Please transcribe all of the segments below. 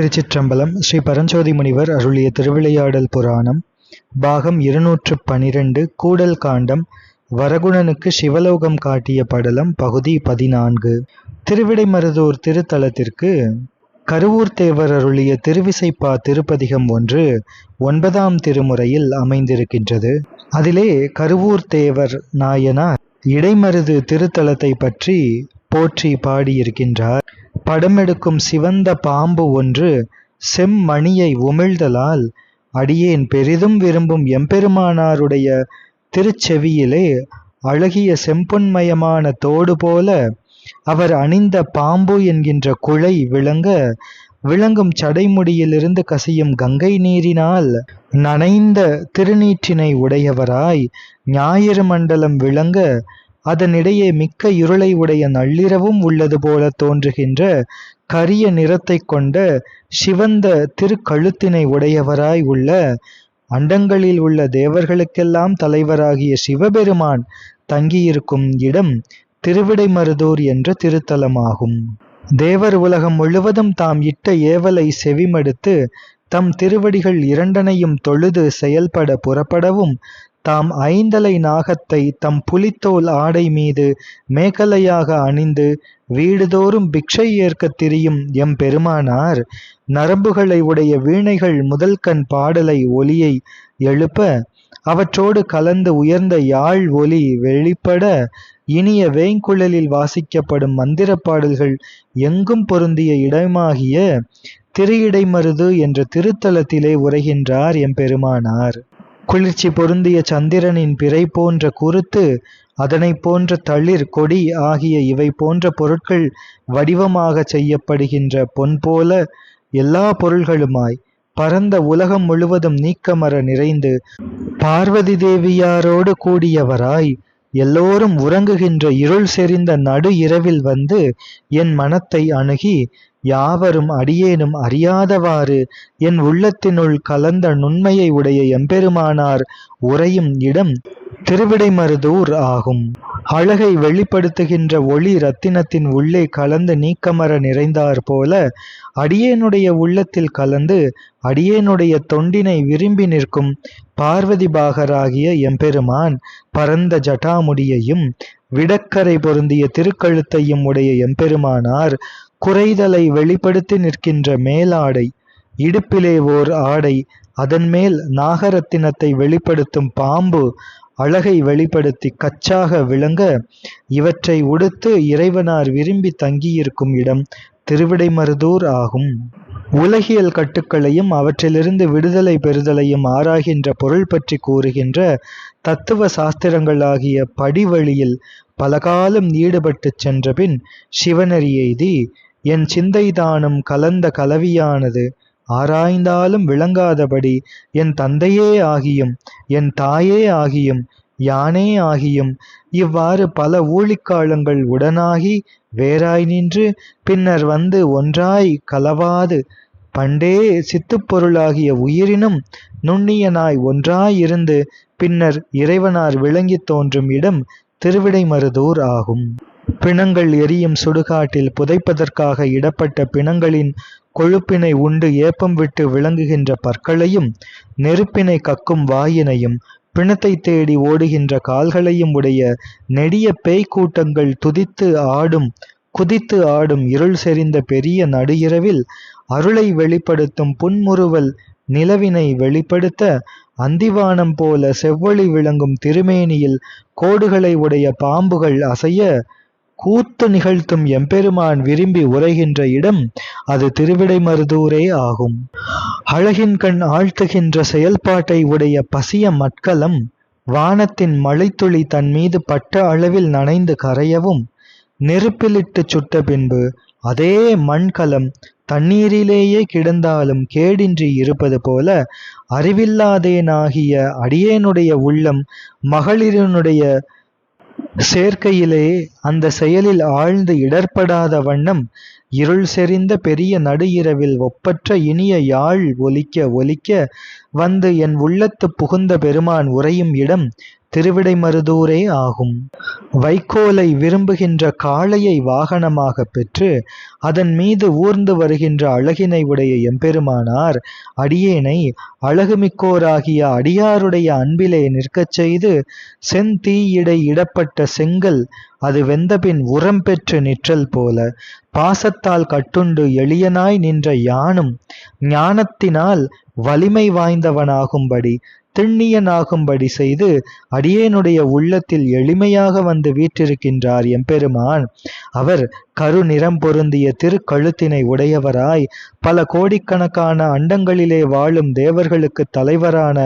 திருச்சிற்றம்பலம் ஸ்ரீ பரஞ்சோதி முனிவர் அருளிய திருவிளையாடல் புராணம் பாகம் இருநூற்று பனிரெண்டு கூடல் காண்டம் வரகுணனுக்கு சிவலோகம் காட்டிய படலம் பகுதி பதினான்கு. திருவிடைமருதூர் திருத்தலத்திற்கு கருவூர் தேவர் அருளிய திருவிசைப்பா திருப்பதிகம் ஒன்று ஒன்பதாம் திருமுறையில் அமைந்திருக்கின்றது. அதிலே கருவூர் தேவர் நாயனார் இடைமருது திருத்தலத்தை பற்றி போற்றி பாடியிருக்கின்றார். படமெடுக்கும் சிவந்த பாம்பு ஒன்று செம்மணியை உமிழ்தலால் அடியேன் பெரிதும் விரும்பும் எம்பெருமானாருடைய திருச்செவியிலே அழகிய செம்பொன்மயமான தோடு போல அவர் அணிந்த பாம்பு என்கின்ற குழை விளங்க விளங்கும் சடைமுடியிலிருந்து கசியும் கங்கை நீரினால் நனைந்த திருநீற்றினை உடையவராய் ஞாயிறு மண்டலம் விளங்க அதனிடையே மிக்க இருளை உடைய நள்ளிரவும் உள்ளது போல தோன்றுகின்ற கரிய நிறத்தை கொண்ட சிவந்த திருக்கழுத்தினை உடையவராய் உள்ள அண்டங்களில் உள்ள தேவர்களுக்கெல்லாம் தலைவராகிய சிவபெருமான் தங்கியிருக்கும் இடம் திருவிடைமருதூர் என்ற திருத்தலமாகும். தேவர் உலகம் முழுவதும் தாம் இட்ட ஏவலை செவிமடுத்து தம் திருவடிகள் இரண்டனையும் தொழுது செயல்பட புறப்படவும் தாம் ஐந்தலை நாகத்தை தம் புலித்தோல் ஆடை மீது மேகலையாக அணிந்து வீடுதோறும் பிக்ஷை ஏற்கத் திரியும் எம் பெருமானார் நரம்புகளை உடைய வீணைகள் முதல் கண் பாடலை ஒலியை எழுப்ப அவற்றோடு கலந்து உயர்ந்த யாழ் ஒலி வெளிப்பட இனிய வேங்குழலில் வாசிக்கப்படும் மந்திர பாடல்கள் எங்கும் பொருந்திய இடமாகிய திரையிடைமருது என்ற திருத்தலத்திலே உரைகின்றார் எம்பெருமானார் குளிர்ச்சி பொருந்திய சந்திரனின் பிறை போன்ற குருத்து அதனை போன்ற தளிர் கொடி ஆகிய இவை போன்ற பொருட்கள் வடிவமாக செய்யப்படுகின்ற பொன் போல எல்லா பொருள்களுமாய் பரந்த உலகம் முழுவதும் நீக்கமர நிறைந்து பார்வதி தேவியாரோடு கூடியவராய் எல்லோரும் உறங்குகின்ற இருள் செறிந்த நடு இரவில் வந்து என் மனத்தை அணுகி யாவரும் அடியேனும் அறியாதவாறு என் உள்ளத்தினுள் கலந்த நுண்மையை உடைய எம்பெருமானார் உறையும் இடம் திருவிடைமருதூர் ஆகும். அழகை வெளிப்படுத்துகின்ற ஒளி ரத்தினத்தின் உள்ளே கலந்து நீக்கமர நிறைந்தார் போல அடியேனுடைய உள்ளத்தில் கலந்து அடியேனுடைய தொண்டினை விரும்பி நிற்கும் பார்வதி பாகராகிய எம்பெருமான் பரந்த ஜட்டாமுடியையும் விடக்கரை பொருந்திய திருக்கழுத்தையும் உடைய எம்பெருமானார் குறைதலை வெளிப்படுத்தி நிற்கின்ற மேலாடை இடுப்பிலே ஓர் ஆடை அதன் மேல் நாகரத்தினத்தை வெளிப்படுத்தும் பாம்பு அழகை வெளிப்படுத்தி கச்சாக விளங்க இவற்றை உடுத்து இறைவனார் விரும்பி தங்கியிருக்கும் இடம் திருவிடைமருதூர் ஆகும். உலகியல் கட்டுக்களையும் அவற்றிலிருந்து விடுதலை பெறுதலையும் ஆராய்கின்ற பொருள் பற்றி கூறுகின்ற தத்துவ சாஸ்திரங்களாகிய படிவழியில் பலகாலம் ஈடுபட்டு சென்றபின் சிவனறி எய்தி என் சிந்தைதானும் கலந்த கலவியானது. ஆராய்ந்தாலும் விளங்காதபடி என் தந்தையே ஆகியும் என் தாயே ஆகியும் யானே ஆகியும். இவ்வாறு பல ஊழிக்காலங்கள் உடனாகி வேறாய் நின்று பின்னர் வந்து ஒன்றாய் கலவாது. பண்டே சித்துப்பொருளாகிய உயிரினும் நுண்ணியனாய் ஒன்றாயிருந்து பின்னர் இறைவனார் விளங்கித் தோன்றும் இடம் திருவிடைமருதூர் ஆகும். பிணங்கள் எரியும் சுடுகாட்டில் புதைப்பதற்காக இடப்பட்ட பிணங்களின் கொழுப்பினை உண்டு ஏப்பம் விட்டு விளங்குகின்ற பற்களையும் நெருப்பினை கக்கும் வாயினையும் பிணத்தை தேடி ஓடுகின்ற கால்களையும் உடைய நெடிய பேய் கூட்டங்கள் துதித்து ஆடும் குதித்து ஆடும் இருள் செறிந்த பெரிய நடு இரவில் அருளை வெளிப்படுத்தும் புன்முறுவல் நிலவினை வெளிப்படுத்த அந்திவானம் போல செவ்வொளி விளங்கும் திருமேனியில் கோடுகளை உடைய பாம்புகள் அசைய கூத்து நிகழ்த்தும் எம்பெருமான் விரும்பி உரைகின்ற இடம் அது திருவிடைமருதூரே ஆகும். அழகின் கண் ஆழ்த்துகின்ற செயல்பாட்டை உடைய பசிய மட்கலம் வானத்தின் மழைத்துளி தன் மீது பட்ட அளவில் நனைந்து கரையவும் நெருப்பிலிட்டு சுட்ட பின்பு அதே மண்கலம் தண்ணீரிலேயே கிடந்தாலும் கேடின்றி இருப்பது போல அறிவில்லாதேனாகிய அடியேனுடைய உள்ளம் மகளிரனுடைய சேர்க்கையிலே அந்த செயலில் ஆழ்ந்து இடர்படாத வண்ணம் இருள் செறிந்த பெரிய நடு இரவில் ஒப்பற்ற இனிய யாழ் ஒலிக்க ஒலிக்க வந்து என் உள்ளத்து புகுந்த பெருமான் உறையும் இடம் திருவிடைமருதூரே ஆகும். வைக்கோலை விரும்புகின்ற காளையை வாகனமாக பெற்று அதன் மீது ஊர்ந்து வருகின்ற அழகினை உடைய எம்பெருமானார் அடியேனை அழகுமிக்கோராகிய அடியாருடைய அன்பிலே நிற்கச் செய்து செந்தீயிடை இடப்பட்ட செங்கல் அது வெந்தபின் உரம் பெற்று நிற்றல் போல பாசத்தால் கட்டுண்டு எளியனாய் நின்ற யானும் ஞானத்தினால் வலிமை வாய்ந்தவனாகும்படி திண்ணியனாகும்படி செய்து அடியேனுடைய உள்ளத்தில் எளிமையாக வந்து வீற்றிருக்கின்றார் எம்பெருமான். அவர் கருநிறம் பொருந்திய திருக்கழுத்தினை உடையவராய் பல கோடிக்கணக்கான அண்டங்களிலே வாழும் தேவர்களுக்கு தலைவரான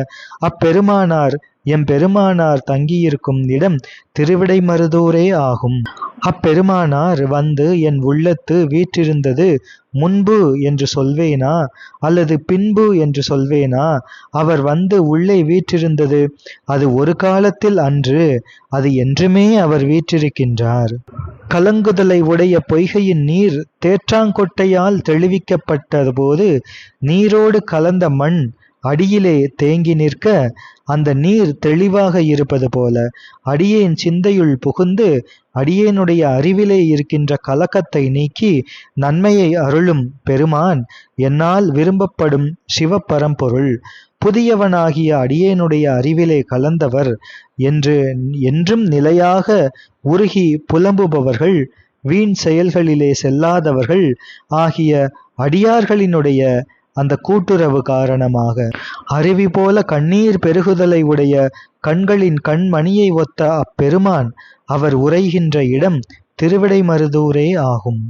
அப்பெருமானார் எம்பெருமானார் தங்கியிருக்கும் இடம் திருவிடைமருதூரே ஆகும். அப்பெருமானார் வந்து என் உள்ளத்து வீற்றிருந்தது முன்பு என்று சொல்வேனா? அல்லது பின்பு என்று சொல்வேனா? அவர் வந்து உள்ளே வீற்றிருந்தது அது ஒரு காலத்தில் அன்று அது என்றுமே அவர் வீற்றிருக்கின்றார். கலங்குதலை உடைய பொய்கையின் நீர் தேற்றாங்கொட்டையால் தெளிவிக்கப்பட்டது போது நீரோடு கலந்த மண் அடியிலே தேங்கி நிற்க அந்த நீர் தெளிவாக இருப்பது போல. அடியேன் சிந்தையுள் புகுந்து அடியேனுடைய அறிவிலே இருக்கின்ற கலக்கத்தை நீக்கி நன்மையை அருளும் பெருமான் என்னால் விரும்பப்படும் சிவப்பரம்பொருள் புதியவனாகிய அடியேனுடைய அறிவிலே கலந்தவர் என்று என்றும் நிலையாக உருகி புலம்புபவர்கள் வீண் செயல்களிலே செல்லாதவர்கள் ஆகிய அடியார்களினுடைய அந்த கூட்டுறவு காரணமாக. அருவி போல கண்ணீர் பெருகுதலை உடைய கண்களின் கண்மணியை ஒத்த அப்பெருமான் அவர் உரைகின்ற இடம் திருவிடைமருதூரே ஆகும்.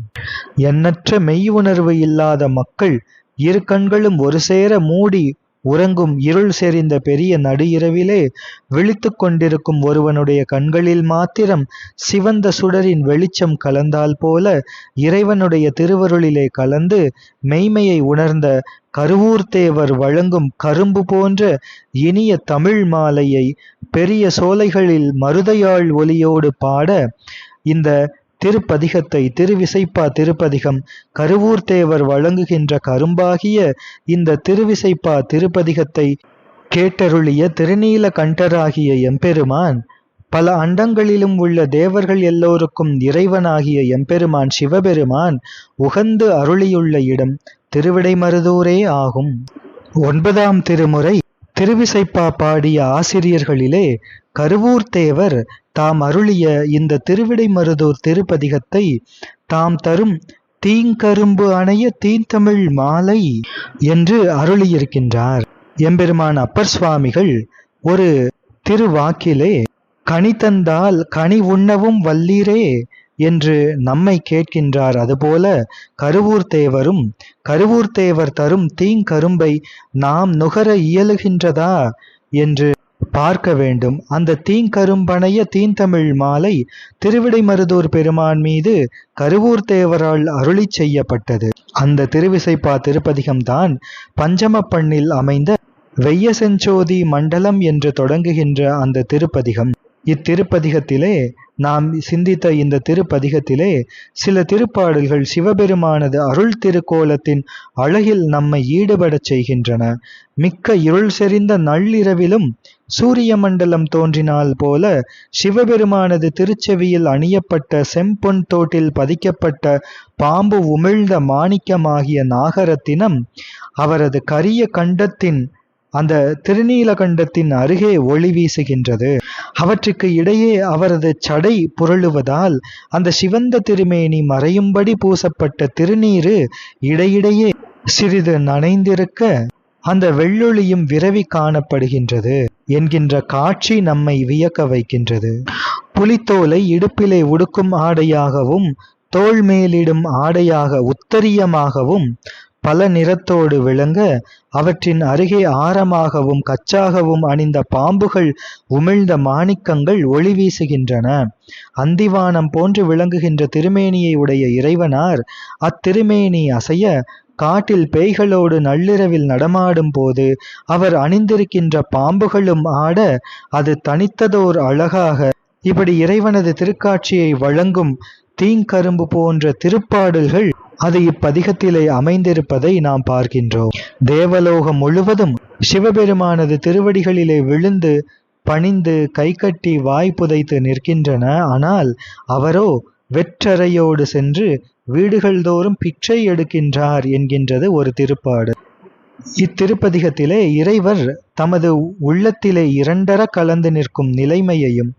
எண்ணற்ற மெய் உணர்வு இல்லாத மக்கள் இரு கண்களும் ஒரு சேர மூடி உறங்கும் இருள் செறிந்த பெரிய நடு இரவிலே விழித்து கொண்டிருக்கும் ஒருவனுடைய கண்களில் மாத்திரம் சிவந்த சுடரின் வெளிச்சம் கலந்தால் போல இறைவனுடைய திருவருளிலே கலந்து மெய்மையை உணர்ந்த கருவூர்தேவர் வழங்கும் கரும்பு போன்ற இனிய தமிழ் மாலையை பெரிய சோலைகளில் மருதையாள் ஒலியோடு பாட இந்த திருப்பதிகத்தை திருவிசைப்பா திருப்பதிகம் கருவூர்தேவர் வழங்குகின்ற கரும்பாகிய இந்த திருவிசைப்பா திருப்பதிகத்தை கேட்டருளிய திருநீல கண்டராகிய எம்பெருமான் பல அண்டங்களிலும் உள்ள தேவர்கள் எல்லோருக்கும் இறைவனாகிய எம்பெருமான் சிவபெருமான் உகந்து அருளியுள்ள இடம் திருவிடைமருதூரே ஆகும். ஒன்பதாம் திருமுறை திருவிசைப்பா பாடிய ஆசிரியர்களிலே கருவூர்தேவர் தாம் அருளிய இந்த திருவிடைமருதூர் திருப்பதிகத்தை தாம் தரும் தீங்கரும்பு அணைய தீந்தமிழ் மாலை என்று அருளியிருக்கின்றார். எம்பெருமான் அப்பர் சுவாமிகள் ஒரு திருவாக்கிலே கனி தந்தால் கனி உண்ணவும் வல்லீரே என்று நம்மை கேட்கின்றார். அதுபோல கருவூர் தேவரும் கருவூர் தேவர் தரும் தீங்கரும்பை நாம் நுகர இயலுகின்றதா? என்று பார்க்க வேண்டும். அந்த தீங்கரும்பனைய தீந்தமிழ் மாலை திருவிடைமருதூர் பெருமான் மீது கருவூர் தேவரால் அருளி செய்யப்பட்டது. அந்த திருவிசைப்பா திருப்பதிகம்தான் பஞ்சமப்பண்ணில் அமைந்த வெய்ய செஞ்சோதி மண்டலம் என்று தொடங்குகின்ற அந்த திருப்பதிகம். இத்திருப்பதிகத்திலே நாம் சிந்தித்த இந்த திருப்பதிகத்திலே சில திருப்பாடல்கள் சிவபெருமானது அருள் திருக்கோலத்தின் அழகில் நம்மை ஈடுபடச் செய்கின்றன. மிக்க இருள் செறிந்த நள்ளிரவிலும் சூரிய மண்டலம் தோன்றினால் போல சிவபெருமானது திருச்செவியில் அணியப்பட்ட செம்பொன் தோட்டில் பதிக்கப்பட்ட பாம்பு உமிழ்ந்த மாணிக்கமாகிய நாகரத்தினம் அவரது கரிய கண்டத்தின் அந்த திருநீலகண்டத்தின் அருகே ஒளி வீசுகின்றது. அவற்றுக்கு இடையே அவரது சடை புரளுவதால் அந்த சிவந்த திருமேனி மறையும்படி பூசப்பட்ட திருநீரு இடையிடையே சிறிது நனைந்திருக்க அந்த வெள்ளொளியும் விரவி காணப்படுகின்றது என்கின்ற காட்சி நம்மை வியக்க வைக்கின்றது. புலித்தோலை இடுப்பிலே உடுக்கும் ஆடையாகவும் தோள் மேலிடும் ஆடையாக உத்தரியமாகவும் பல நிறத்தோடு விளங்க அவற்றின் அருகே ஆரமாகவும் கச்சாகவும் அணிந்த பாம்புகள் உமிழ்ந்த மாணிக்கங்கள் ஒளி வீசுகின்றன. அந்திவானம் போன்று விளங்குகின்ற திருமேனியை உடைய இறைவனார் அத்திருமேனி அசைய காட்டில் பேய்களோடு நள்ளிரவில் நடமாடும் போது அவர் அணிந்திருக்கின்ற பாம்புகளும் ஆட அது தனித்ததோர் அழகாக இப்படி இறைவனது திருக்காட்சியை வழங்கும் தீங்கரும்பு போன்ற திருப்பாடல்கள் அது இப்பதிகத்திலே அமைந்திருப்பதை நாம் பார்க்கின்றோம். தேவலோகம் முழுவதும் சிவபெருமானது திருவடிகளிலே விழுந்து பணிந்து கைகட்டி வாய் புதைத்து நிற்கின்றன. ஆனால் அவரோ வெற்றறையோடு சென்று வீடுகள் தோறும் பிச்சை எடுக்கின்றார் என்கின்றது ஒரு திருப்பாடு. இத்திருப்பதிகத்திலே இறைவர் தமது உள்ளத்திலே இரண்டர கலந்து நிற்கும் நிலைமையையும்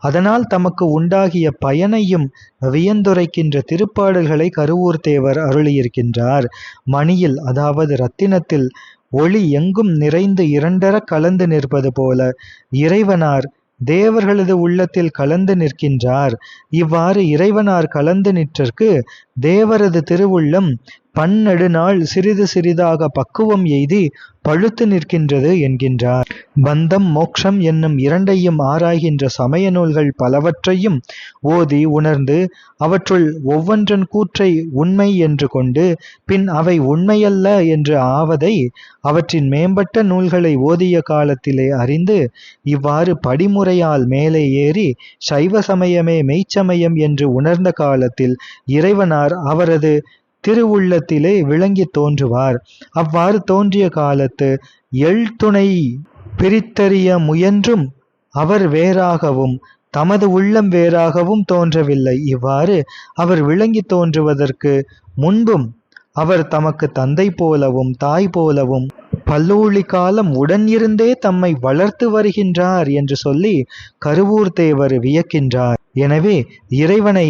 அதனால் தமக்கு உண்டாகிய பயனையும் வியந்துரைக்கின்ற திருப்பாடல்களை கருவூர் தேவர் அருளியிருக்கின்றார். மணியில் அதாவது ரத்தினத்தில் ஒளி எங்கும் நிறைந்து இரண்டர கலந்து நிற்பது போல இறைவனார் தேவர்களது உள்ளத்தில் கலந்து நிற்கின்றார். இவ்வாறு இறைவனார் கலந்து நிற்றற்கு தேவரது திருவுள்ளம் பன்னெடு நாள் சிறிது சிறிதாக பக்குவம் எய்தி பழுத்து நிற்கின்றது என்கின்றார். பந்தம் மோக்ஷம் என்னும் இரண்டையும் ஆராய்கின்ற சமய நூல்கள் பலவற்றையும் ஓதி உணர்ந்து அவற்றுள் ஒவ்வொன்றன் கூற்றை உண்மை என்று கொண்டு பின் அவை உண்மையல்ல என்று ஆவதை அவற்றின் மேம்பட்ட நூல்களை ஓதிய காலத்திலே அறிந்து இவ்வாறு படிமுறையால் மேலே ஏறி சைவ சமயமே மெய்ச்சமயம் என்று உணர்ந்த காலத்தில் இறைவனார் அவரது திருவுள்ளத்திலே விளங்கி தோன்றுவார். அவ்வாறு தோன்றிய காலத்து எழுத்துணை பிரித்தறிய முயன்றும் அவர் வேறாகவும் தமது உள்ளம் வேறாகவும் தோன்றவில்லை. இவ்வாறு அவர் விளங்கி தோன்றுவதற்கு முன்பும் அவர் தமக்கு தந்தை போலவும் தாய் போலவும் பல்லூழி காலம் உடன் இருந்தே தம்மை வளர்த்து வருகின்றார் என்று சொல்லி கருவூர் தேவர் வியக்கின்றார். எனவே இறைவனை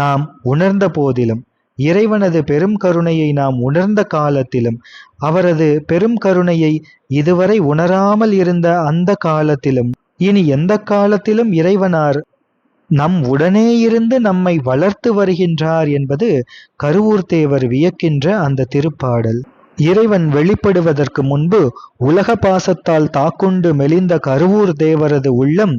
நாம் உணர்ந்த போதிலும் இறைவனது பெரும் கருணையை நாம் உணர்ந்த காலத்திலும் அவரது பெரும் கருணையை இதுவரை உணராமல் இருந்த அந்த காலத்திலும் இனி எந்த காலத்திலும் இறைவனார் நம் உடனே இருந்து நம்மை வளர்த்து வருகின்றார் என்பது கருவூர் தேவர் வியக்கின்ற அந்த திருப்பாடல். இறைவன் வெளிப்படுவதற்கு முன்பு உலக பாசத்தால் தாக்குண்டு மெலிந்த கருவூர் தேவரது உள்ளம்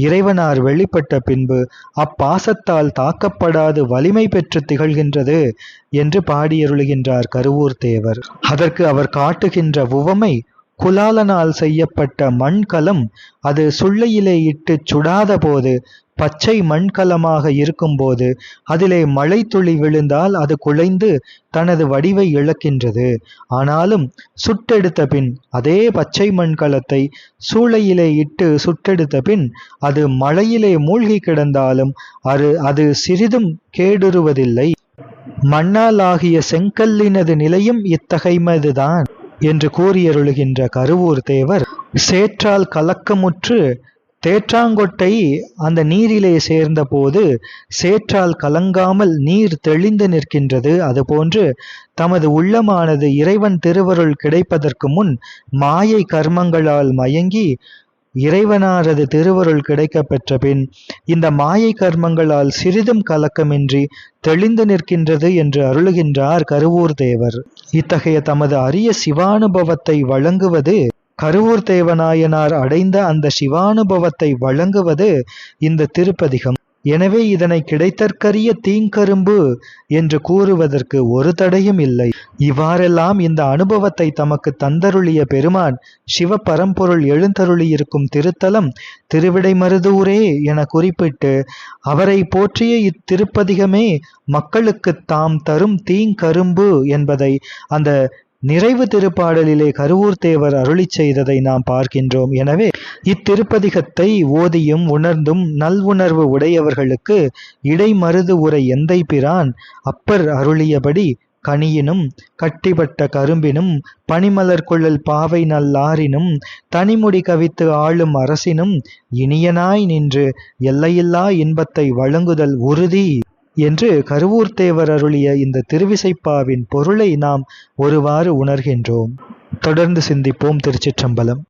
இறைவனார் வெளிப்பட்ட பின்பு அப்பாசத்தால் தாக்கப்படாது வலிமை பெற்று திகழ்கின்றது என்று பாடியருளுகின்றார் கருவூர் தேவர். அதற்கு அவர் காட்டுகின்ற உவமை குலாலனால் செய்யப்பட்ட மண்கலம் அது சுள்ளையிலே இட்டு சுடாத போது பச்சை மண்கலமாக இருக்கும்போது அதிலே மழை துளி விழுந்தால் அது குலைந்து தனது வடிவை இழக்கின்றது. ஆனாலும் சுட்டெடுத்த பின் அதே பச்சை மண்கலத்தை சூளையிலே இட்டு சுட்டெடுத்த பின் அது மழையிலே மூழ்கி கிடந்தாலும் அது அது சிறிதும் கேடுருவதில்லை. மண்ணால் ஆகிய செங்கல்லினது நிலையும் இத்தகைமதுதான் என்று கூறியருளுகின்ற கருவூர் தேவர் சேற்றால் கலக்கமுற்று தேற்றாங்கொட்டை அந்த நீரிலே சேர்ந்தபோது சேற்றால் கலங்காமல் நீர் தெளிந்து நிற்கின்றது. அதுபோன்று தமது உள்ளமானது இறைவன் திருவருள் கிடைப்பதற்கு முன் மாயை கர்மங்களால் மயங்கி இறைவனாரது திருவருள் கிடைக்க பெற்ற பின் இந்த மாயை கர்மங்களால் சிறிதும் கலக்கமின்றி தெளிந்து நிற்கின்றது என்று அருளுகின்றார் கருவூர் தேவர் இத்தகைய தமது அரிய சிவானுபவத்தை வழங்குவது கருவூர் தேவநாயனார் அடைந்த அந்த சிவானுபவத்தை வழங்குவது இந்த திருப்பதிகம். எனவே இதனை கிடைத்தற்கரிய தீங்கரும்பு என்று கூறுவதற்கு ஒரு தடையும் இல்லை. இவ்வாறெல்லாம் இந்த அனுபவத்தை தமக்கு தந்தருளிய பெருமான் சிவ பரம்பொருள் எழுந்தருளியிருக்கும் திருத்தலம் திருவிடைமருதூரே என குறிப்பிட்டு அவரை போற்றிய இத்திருப்பதிகமே மக்களுக்கு தாம் தரும் தீங்கரும்பு என்பதை அந்த நிறைவு திருப்பாடலிலே கருவூர் தேவர் அருளி செய்ததை நாம் பார்க்கின்றோம். எனவே இத்திருப்பதிகத்தை ஓதியும் உணர்ந்தும் நல்வுணர்வு உடையவர்களுக்கு இடைமருது உரை எந்தை பிரான்? அப்பர் அருளியபடி கனியினும் கட்டிப்பட்ட கரும்பினும் பனிமலர் கொள்ளல் பாவை நல்லாரினும் தனிமுடி கவித்து ஆளும் அரசினும் இனியனாய் நின்று எல்லையில்லா இன்பத்தை வழங்குதல் உறுதி. என்று கருவூர்த்தேவர் அருளிய இந்த திருவிசைப்பாவின் பொருளை நாம் ஒருவாறு உணர்கின்றோம். தொடர்ந்து சிந்திப்போம் திருச்சிற்றம்பலம்.